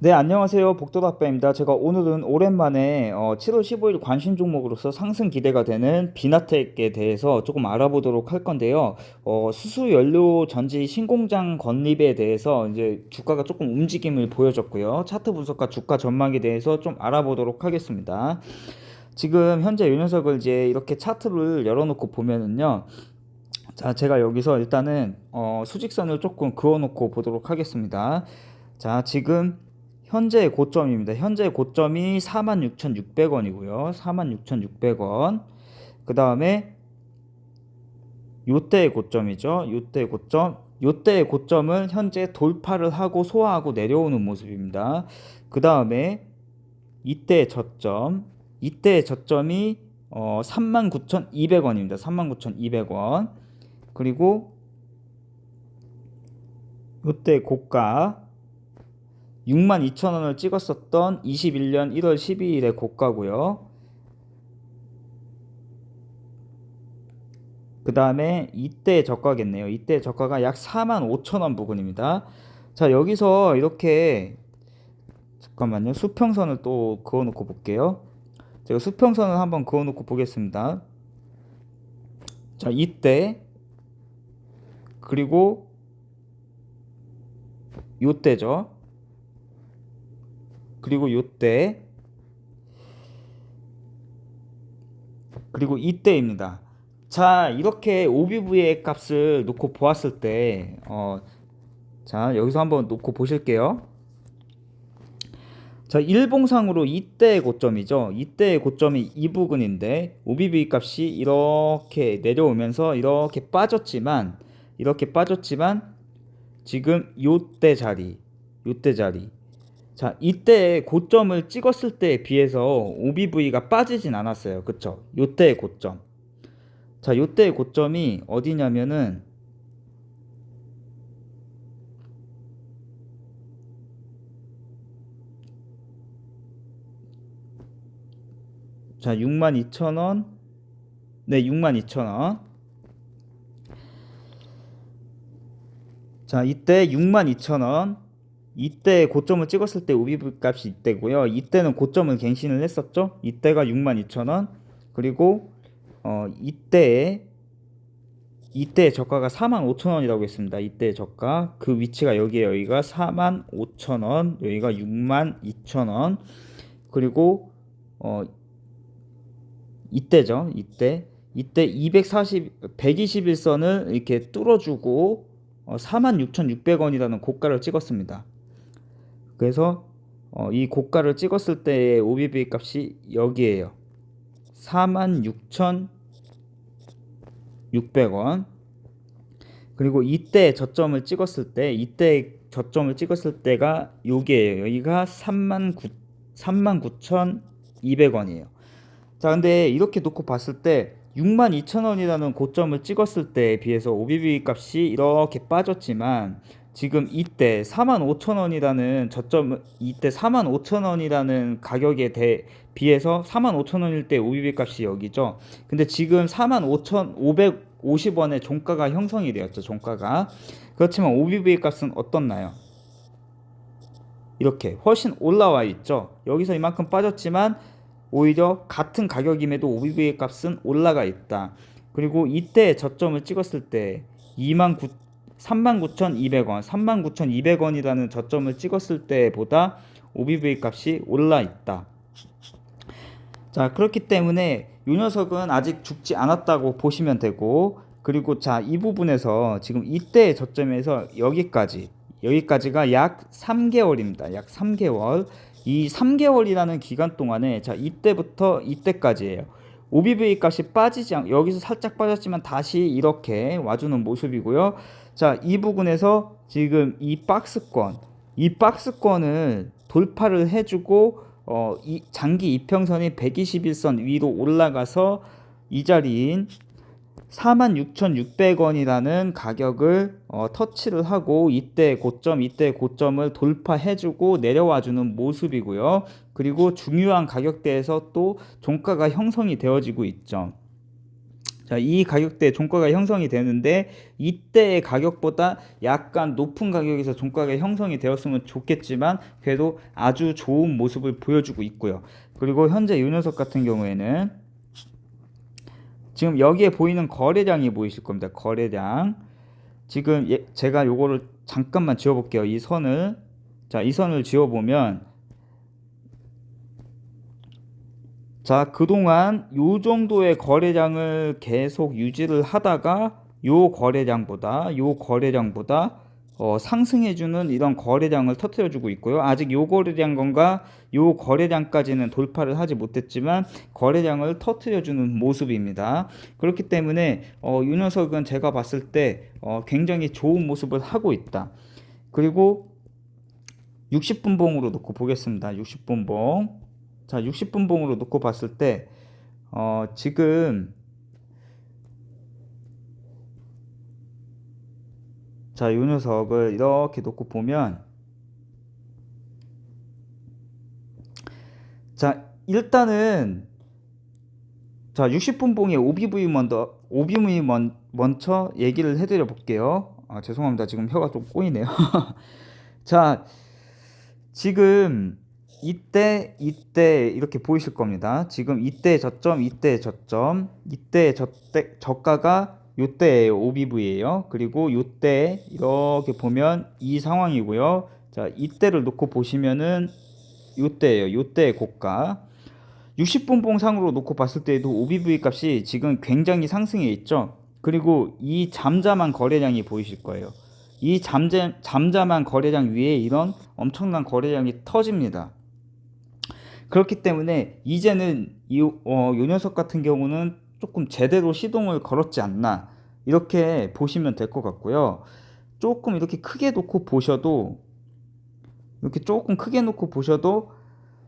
네, 안녕하세요. 복도답배입니다. 제가 오늘은 오랜만에 어, 7월 15일 관심 종목으로서 상승 기대가 되는 비나텍에 대해서 조금 알아보도록 할 건데요. 어, 수소 연료 전지 신공장 건립에 대해서 이제 주가가 조금 움직임을 보여줬고요. 차트 분석과 주가 전망에 대해서 좀 알아보도록 하겠습니다. 지금 현재 이 녀석을 이제 이렇게 차트를 열어놓고 보면은요. 자, 제가 여기서 일단은 어, 수직선을 조금 그어놓고 보도록 하겠습니다. 자, 지금 현재 고점입니다. 현재 고점이 46,600원이고요. 46,600원. 그 다음에 요때의 고점이죠. 요때의 고점. 요때의 고점을 현재 돌파를 하고 소화하고 내려오는 모습입니다. 그 다음에 이때의 저점. 이때의 저점이 어, 39,200원입니다. 39,200원. 그리고 요때 고가 62,000원을 찍었었던 21년 1월 12일의 고가고요. 그 다음에 이때 저가겠네요. 이때 저가가 약 45,000원 부근입니다. 자, 여기서 이렇게 잠깐만요. 수평선을 또 그어놓고 볼게요. 제가 수평선을 한번 그어놓고 보겠습니다. 자, 이때 그리고 요때죠. 그리고 요때 그리고 이때입니다. 자, 이렇게 OBV의 값을 놓고 보았을 때, 어, 자, 여기서 한번 놓고 보실게요. 자, 일봉상으로 이때의 고점이죠. 이때의 고점이 이 부근인데, OBV 값이 이렇게 내려오면서 이렇게 빠졌지만, 이렇게 빠졌지만, 지금 요때 자리, 요때 자리, 자, 이때 고점을 찍었을 때에 비해서 OBV가 빠지진 않았어요. 그쵸? 요때의 고점. 자, 요때의 고점이 어디냐면은 자, 62,000원. 네, 62,000원. 자, 이때 62,000원. 이때 고점을 찍었을 때 OBV 값이 이때고요. 이때는 고점을 갱신을 했었죠. 이때가 62,000원. 그리고 어 이때에 이때 저가가 45,000원이라고 했습니다. 이때 저가 그 위치가 여기에 여기가 45,000원, 여기가 62,000원. 그리고 어 이때죠. 이때 이때 240 121선을 이렇게 뚫어주고 어, 46,600원이라는 고가를 찍었습니다. 그래서 어, 이 고가를 찍었을 때의 OBV 값이 여기에요. 46,600원. 그리고 이때 저점을 찍었을 때 이때 저점을 찍었을 때가 여기에요. 여기가 39 39,200원이에요. 자, 근데 이렇게 놓고 봤을 때 62,000원이라는 고점을 찍었을 때에 비해서 OBV 값이 이렇게 빠졌지만 지금 이때 45,000원이라는 저점 이때 45,000원이라는 가격에 대 비해서 45,000원일 때 OBV 값이 여기죠. 근데 지금 45,550원의 종가가 형성이 되었죠. 종가가. 그렇지만 OBV 값은 어떻나요? 이렇게 훨씬 올라와 있죠. 여기서 이만큼 빠졌지만 오히려 같은 가격임에도 OBV 값은 올라가 있다. 그리고 이때 저점을 찍었을 때 2만 9 39,200원, 39,200원이라는 저점을 찍었을 때보다 OBV 값이 올라 있다. 자, 그렇기 때문에 이 녀석은 아직 죽지 않았다고 보시면 되고, 그리고 자, 이 부분에서 지금 이때 저점에서 여기까지, 여기까지가 약 3개월입니다. 약 3개월. 이 3개월이라는 기간 동안에 자, 이때부터 이때까지예요. OBV 값이 빠지지 않, 여기서 살짝 빠졌지만 다시 이렇게 와주는 모습이고요. 자, 이 부분에서 지금 이 박스권, 이 박스권을 돌파를 해주고 어, 이 장기 이평선이 121선 위로 올라가서 이 자리인 46,600원이라는 가격을 어, 터치를 하고 이때 고점, 이때 고점을 돌파해주고 내려와주는 모습이고요. 그리고 중요한 가격대에서 또 종가가 형성이 되어지고 있죠. 자, 이 가격대에 종가가 형성이 되는데 이때의 가격보다 약간 높은 가격에서 종가가 형성이 되었으면 좋겠지만 그래도 아주 좋은 모습을 보여주고 있고요. 그리고 현재 이 녀석 같은 경우에는 지금 여기에 보이는 거래량이 보이실 겁니다. 거래량. 지금 예, 제가 요거를 잠깐만 지워 볼게요. 이 선을 자, 이 선을 지워 보면 자, 그동안 요 정도의 거래량을 계속 유지를 하다가 요 거래량보다 요 거래량보다 어, 상승해주는 이런 거래량을 터트려주고 있고요. 아직 요 거래량 건가 요 거래량까지는 돌파를 하지 못했지만 거래량을 터트려주는 모습입니다. 그렇기 때문에 어, 이 녀석은 제가 봤을 때 어, 굉장히 좋은 모습을 하고 있다. 그리고 60분 봉으로 놓고 보겠습니다. 60분 봉. 자, 60분 봉으로 놓고 봤을 때, 어, 지금, 자, 이 녀석을 이렇게 놓고 보면, 자, 일단은, 자, 60분봉의 OBV 먼저, OBV 먼, 먼저 얘기를 해 드려 볼게요. 아, 죄송합니다. 지금 혀가 좀 꼬이네요. 자, 지금, 이때 이때 이렇게 보이실 겁니다. 지금 이때 저점 이때 저점 이때 저때 저가가 요때예요. OBV예요. 그리고 요때 이렇게 보면 이 상황이고요. 자, 이때를 놓고 보시면은 요때예요. 요때의 고가. 60분 봉 상으로 놓고 봤을 때도 OBV 값이 지금 굉장히 상승해 있죠. 그리고 이 잠잠한 거래량이 보이실 거예요. 이 잠잠, 잠잠한 거래량 위에 이런 엄청난 거래량이 터집니다. 그렇기 때문에 이제는 이, 어, 요 녀석 같은 경우는 조금 제대로 시동을 걸었지 않나 이렇게 보시면 될 것 같고요. 조금 이렇게 크게 놓고 보셔도 이렇게 조금 크게 놓고 보셔도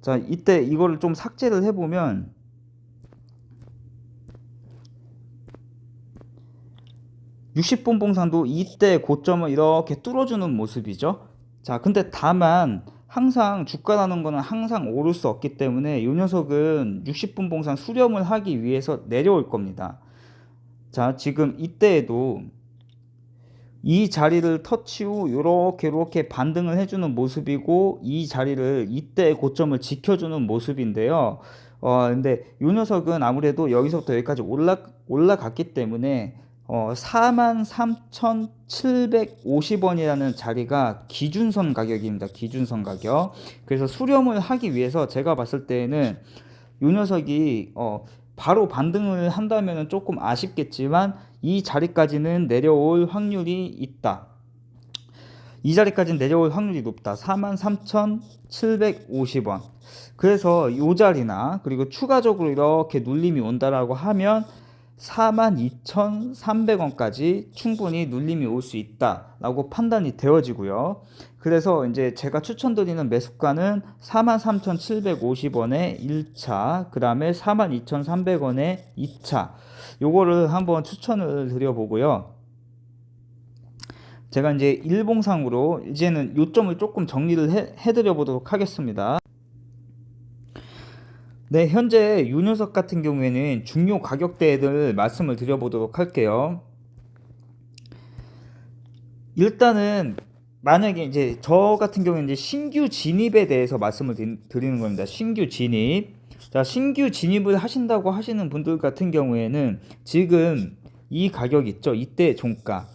자 이때 이거를 좀 삭제를 해보면 육십0분 봉상도 이때 고점을 이렇게 뚫어주는 모습이죠. 자 근데 다만 항상 주가라는 거는 항상 오를 수 없기 때문에 이 녀석은 60분 봉상 수렴을 하기 위해서 내려올 겁니다. 자, 지금 이때에도 이 자리를 터치 후 이렇게 이렇게 반등을 해주는 모습이고 이 자리를 이때의 고점을 지켜주는 모습인데요. 어, 근데 이 녀석은 아무래도 여기서부터 여기까지 올라 올라갔기 때문에 어, 43,750원이라는 자리가 기준선 가격입니다. 기준선 가격. 그래서 수렴을 하기 위해서 제가 봤을 때는 이 녀석이 어, 바로 반등을 한다면 조금 아쉽겠지만 이 자리까지는 내려올 확률이 있다. 이 자리까지는 내려올 확률이 높다. 43,750원. 그래서 이 자리나 그리고 추가적으로 이렇게 눌림이 온다라고 하면 42,300원까지 충분히 눌림이 올 수 있다라고 판단이 되어지고요. 그래서 이제 제가 추천드리는 매수가는 43,750원에 1차, 그 다음에 42,300원에 2차. 요거를 한번 추천을 드려보고요. 제가 이제 일봉상으로 이제는 요점을 조금 정리를 해, 해드려 보도록 하겠습니다. 네, 현재 요 녀석 같은 경우에는 중요 가격대를 말씀을 드려보도록 할게요. 일단은 만약에 이제 저 같은 경우는 이제 신규 진입에 대해서 말씀을 드리는 겁니다. 신규 진입. 자, 신규 진입을 하신다고 하시는 분들 같은 경우에는 지금 이 가격 있죠? 이때 종가.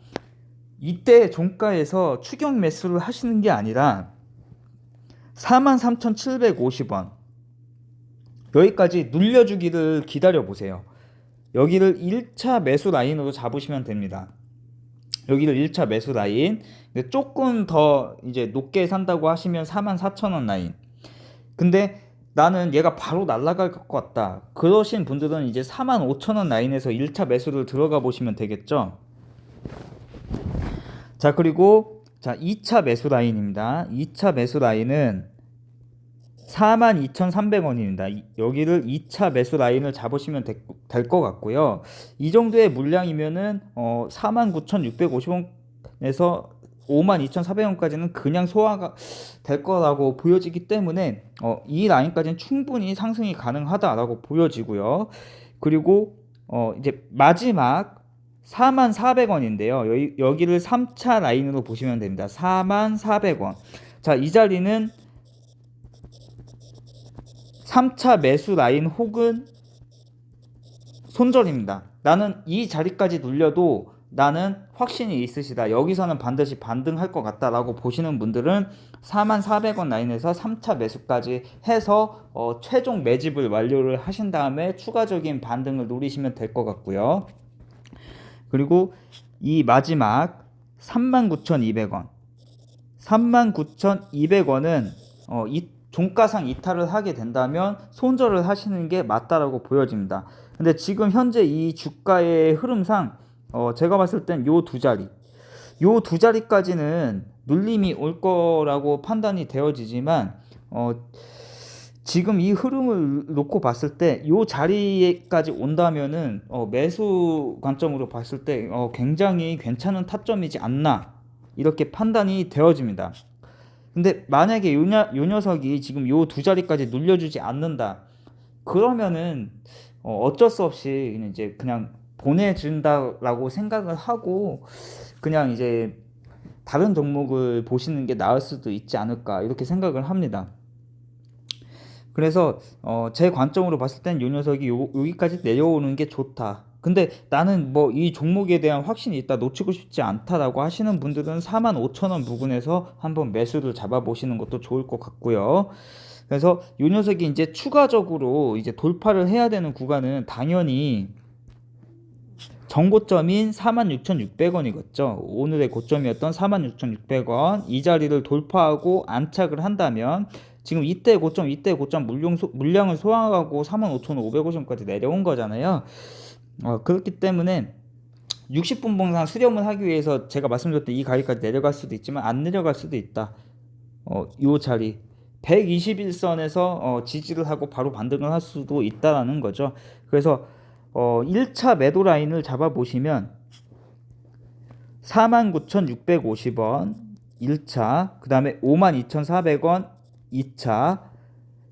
이때 종가에서 추격 매수를 하시는 게 아니라 43,750원. 여기까지 눌려주기를 기다려 보세요. 여기를 1차 매수 라인으로 잡으시면 됩니다. 여기를 1차 매수 라인. 근데 조금 더 이제 높게 산다고 하시면 44,000원 라인. 근데 나는 얘가 바로 날아갈 것 같다. 그러신 분들은 이제 45,000원 라인에서 1차 매수를 들어가 보시면 되겠죠. 자, 그리고 자, 2차 매수 라인입니다. 2차 매수 라인은 42,300원입니다. 여기를 2차 매수 라인을 잡으시면 될 것 같고요. 이 정도의 물량이면은 어, 49,650원에서 52,400원까지는 그냥 소화가 될 거라고 보여지기 때문에 어, 이 라인까지는 충분히 상승이 가능하다라고 보여지고요. 그리고 어 이제 마지막 44,400원인데요. 여기, 여기를 3차 라인으로 보시면 됩니다. 44,400원. 자, 이 자리는 3차 매수 라인 혹은 손절입니다. 나는 이 자리까지 눌려도 나는 확신이 있으시다. 여기서는 반드시 반등할 것 같다라고 보시는 분들은 44,400원 라인에서 3차 매수까지 해서 어, 최종 매집을 완료를 하신 다음에 추가적인 반등을 노리시면 될 것 같고요. 그리고 이 마지막 39,200원. 39,200원은 어, 이 종가상 이탈을 하게 된다면 손절을 하시는 게 맞다라고 보여집니다. 근데 지금 현재 이 주가의 흐름상 어, 제가 봤을 땐 요 두 자리, 요 두 자리까지는 눌림이 올 거라고 판단이 되어지지만 어, 지금 이 흐름을 놓고 봤을 때 요 자리까지 온다면은 어, 매수 관점으로 봤을 때 어, 굉장히 괜찮은 타점이지 않나 이렇게 판단이 되어집니다. 근데 만약에 요, 녀, 요 녀석이 지금 요 두 자리까지 눌려주지 않는다 그러면은 어, 어쩔 수 없이 그냥 이제 그냥 보내준다라고 생각을 하고 그냥 이제 다른 종목을 보시는 게 나을 수도 있지 않을까 이렇게 생각을 합니다. 그래서 어, 제 관점으로 봤을 땐 요 녀석이 요, 여기까지 내려오는 게 좋다. 근데 나는 뭐 이 종목에 대한 확신이 있다 놓치고 싶지 않다라고 하시는 분들은 4만 5천 원 부근에서 한번 매수를 잡아보시는 것도 좋을 것 같고요. 그래서 요 녀석이 이제 추가적으로 이제 돌파를 해야 되는 구간은 당연히 정고점인 46,600원이겠죠. 오늘의 고점이었던 46,600원 이 자리를 돌파하고 안착을 한다면 지금 이때 고점 이때 고점 물량, 소, 물량을 소화하고 45,550원까지 내려온 거잖아요. 어, 그렇기 때문에 60분 봉상 수렴을 하기 위해서 제가 말씀드렸던 이 가격까지 내려갈 수도 있지만 안 내려갈 수도 있다. 어, 요 자리 121선에서 어, 지지를 하고 바로 반등을 할 수도 있다라는 거죠. 그래서 어, 1차 매도 라인을 잡아 보시면 49,650원 1차, 그 다음에 52,400원 2차,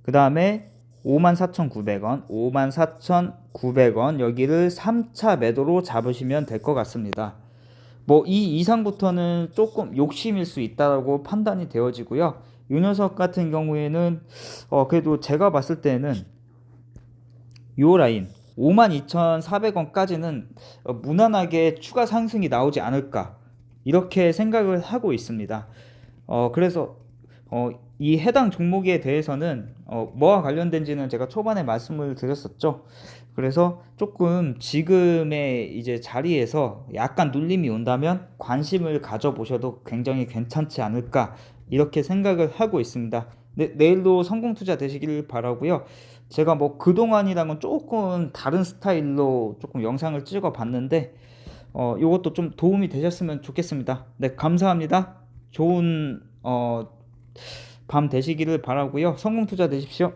그 다음에 54,900원, 54,900원 여기를 3차 매도로 잡으시면 될 것 같습니다. 뭐 이 이상부터는 조금 욕심일 수 있다고 판단이 되어지고요. 이 녀석 같은 경우에는 어 그래도 제가 봤을 때는 요 라인 52,400원까지는 어, 무난하게 추가 상승이 나오지 않을까 이렇게 생각을 하고 있습니다. 어 그래서 어, 이 해당 종목에 대해서는 어, 뭐와 관련된지는 제가 초반에 말씀을 드렸었죠. 그래서 조금 지금의 이제 자리에서 약간 눌림이 온다면 관심을 가져보셔도 굉장히 괜찮지 않을까 이렇게 생각을 하고 있습니다. 네, 내일도 성공 투자 되시길 바라고요. 제가 뭐 그동안이랑은 조금 다른 스타일로 조금 영상을 찍어 봤는데 어, 이것도 좀 도움이 되셨으면 좋겠습니다. 네, 감사합니다. 좋은 어, 밤 되시기를 바라고요. 성공 투자 되십시오.